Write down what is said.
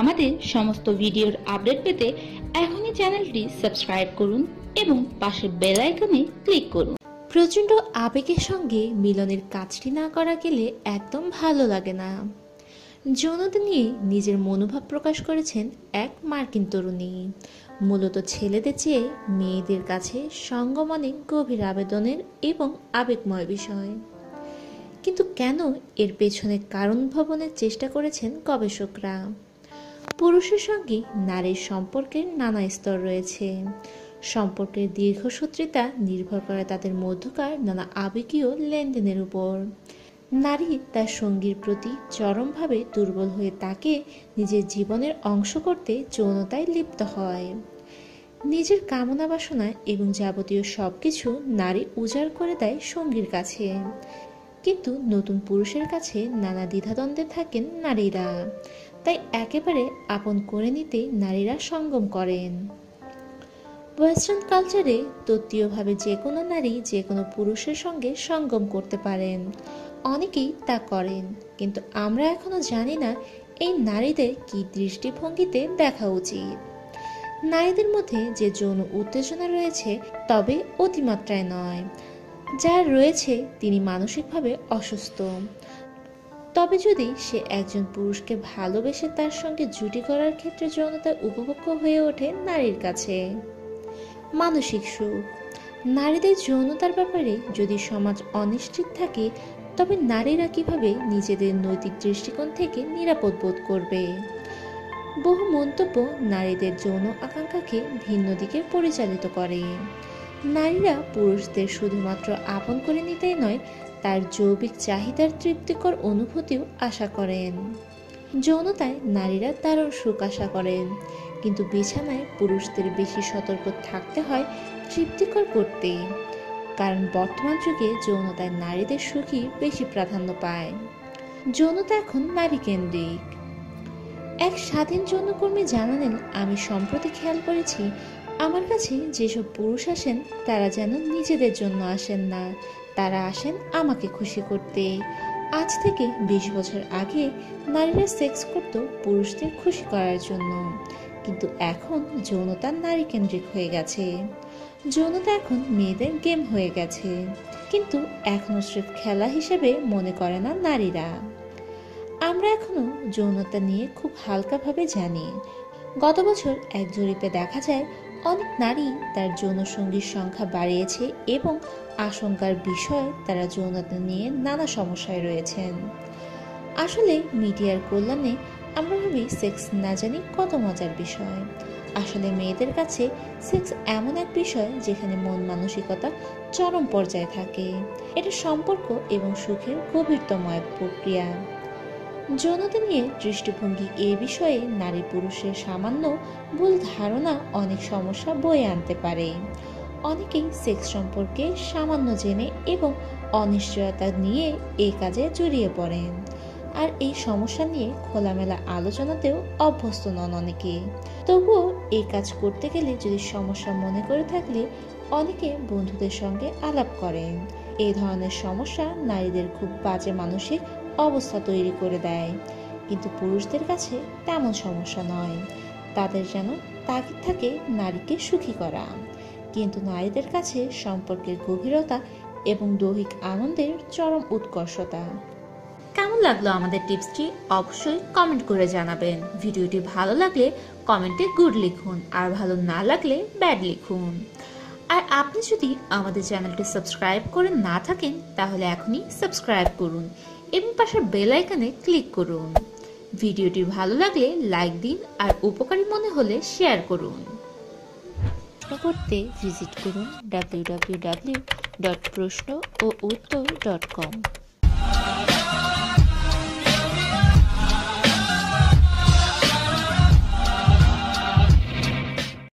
আমাদের সমস্ত ভিডিওর আপডেট পেতে এখনই চ্যানেলটি সাবস্ক্রাইব করুন এবং পাশের বেল আইকনে ক্লিক করুন। প্রচণ্ড আবেগের সঙ্গে মিলনের কাজটি না করা গেলে একদম ভালো লাগে না। যৌনতা নিয়ে নিজের মনোভাব প্রকাশ করেছেন এক মার্কিন তরুণী। মূলত ছেলেদের চেয়ে মেয়েদের কাছে সঙ্গম অনেক গভীর আবেদনের এবং আবেগময় বিষয়। কিন্তু কেন এর পেছনে কারণ ভবনের চেষ্টা করেছেন গবেষকরা? পুরুষের সঙ্গে নারীর সম্পর্কের নানা স্তর রয়েছে। সম্পর্কের দীর্ঘসূত্রিতা নির্ভর করে তাদের মধ্যকার নানা আবেগীয় লেনদেনের উপর। নারী তার সঙ্গীর প্রতি চরমভাবে দুর্বল হয়ে তাকে নিজের জীবনের অংশ করতে যৌনতায় লিপ্ত হয়। নিজের কামনা বাসনা এবং যাবতীয় সব কিছু নারী উজাড় করে দেয় সঙ্গীর কাছে। কিন্তু নতুন পুরুষের কাছে নানা দ্বিধাদ্বন্দ্বে থাকেন নারীরা। তাই একেবারে আপন করে নিতে নারীরা সঙ্গম করেন। ওয়েস্টার্ন কালচারে তত্ত্বীয়ভাবে যে কোনো নারী যে কোনো পুরুষের সঙ্গে সঙ্গম করতে পারেন। অনেকেই তা করেন, কিন্তু আমরা এখনও জানি না এই নারীদের কি দৃষ্টিভঙ্গিতে দেখা উচিত। নারীদের মধ্যে যে যৌন উত্তেজনা রয়েছে তবে অতিমাত্রায় নয়। যার রয়েছে তিনি মানসিকভাবে অসুস্থ। তবে যদি সে একজন পুরুষকে ভালোবেসে তার সঙ্গে জুটি করার ক্ষেত্রে যৌনতা উপভোগ্য হয়ে ওঠে নারীর কাছে। মানসিক সুখ। নারীদের যৌনতার ব্যাপারে যদি সমাজ অনিশ্চিত থাকে, তবে নারীরা কীভাবে নিজেদের নৈতিক দৃষ্টিকোণ থেকে নিরাপদ বোধ করবে? বহু মন্তব্য নারীদের যৌন আকাঙ্ক্ষাকে ভিন্ন দিকে পরিচালিত করে। নারীরা পুরুষদের শুধুমাত্র আপন করে নিতেই নয়, তার যৌবিক চাহিদার তৃপ্তিকর অনুভূতিও আশা করেন। যৌনতায় নারীরা দারুণ সুখ আশা করেন। কিন্তু বিছানায় পুরুষদের বেশি সতর্ক থাকতে হয় তৃপ্তিকর করতে কারণ বর্তমান যুগে যৌনতায় নারীদের সুখই বেশি প্রাধান্য পায়। যৌনতা এখন নারী কেন্দ্রিক এক স্বাধীন যৌনকর্মী জানালেন, আমি সম্প্রতি খেয়াল করেছি আমার কাছে যেসব পুরুষ আসেন, তারা যেন নিজেদের জন্য আসেন না। তারা আসেন আমাকে খুশি করতে। আজ থেকে বিশ বছর আগে নারীরা সেক্স করত পুরুষদের খুশি করার জন্য। কিন্তু এখন যৌনতা নারী কেন্দ্রিক হয়ে গেছে। যৌনতা এখন মেয়েদের গেম হয়ে গেছে। কিন্তু এখনও স্রেফ খেলা হিসেবে মনে করে না নারীরা। আমরা এখনও যৌনতা নিয়ে খুব হালকাভাবে জানি। গত বছর এক জরিপে দেখা যায় অনেক নারী তার যৌনসঙ্গীর সংখ্যা বাড়িয়েছে এবং আশঙ্কার বিষয় তারা যৌনতা নিয়ে নানা সমস্যায় রয়েছেন। আসলে মিডিয়ার কল্যাণে আমরা ভাবি সেক্স না জানি কত মজার বিষয়। আসলে মেয়েদের কাছে সেক্স এমন এক বিষয় যেখানে মন মানসিকতা চরম পর্যায়ে থাকে। এটা সম্পর্ক এবং সুখের গভীরতম এক প্রক্রিয়া। যৌনতা নিয়ে দৃষ্টিভঙ্গি এ বিষয়ে নারী পুরুষের সামান্য ভুল ধারণা অনেক সমস্যা বয়ে আনতে পারে। অনেকেই সেক্স সম্পর্কে সামান্য জেনে এবং অনিশ্চয়তা নিয়ে এই কাজে জড়িয়ে পড়েন। আর এই সমস্যা নিয়ে খোলামেলা আলোচনাতেও অভ্যস্ত নন অনেকে। তবুও এই কাজ করতে গেলে যদি সমস্যা মনে করে থাকলে অনেকে বন্ধুদের সঙ্গে আলাপ করেন। এই ধরনের সমস্যা নারীদের খুব বাজে মানসিক অবস্থা তৈরি করে দেয়। কিন্তু পুরুষদের কাছে তেমন সমস্যা নয়। তাদের যেন তাগিদ থাকে নারীকে সুখী করা। কিন্তু নারীদের কাছে সম্পর্কের গভীরতা এবং দৈহিক আনন্দের চরম উৎকর্ষতা। কেমন লাগল আমাদের টিপসটি? অবশ্যই কমেন্ট করে জানাবেন। ভিডিওটি ভালো লাগলে কমেন্টে গুড লিখুন, আর ভালো না লাগলে ব্যাড লিখুন। আর আপনি যদি আমাদের চ্যানেলটি সাবস্ক্রাইব করে না থাকেন, তাহলে এখনই সাবস্ক্রাইব করুন। এবং পাশের বেল আইকনে ক্লিক করুন। ভিডিওটি ভালো লাগলে লাইক দিন আর উপকারী মনে হলে শেয়ার করুন। করতে ভিজিট করুন ডাব্লিউ ডাব্লিউ ডাব্লিউ ডট প্রশ্ন ও উত্তর ডট কম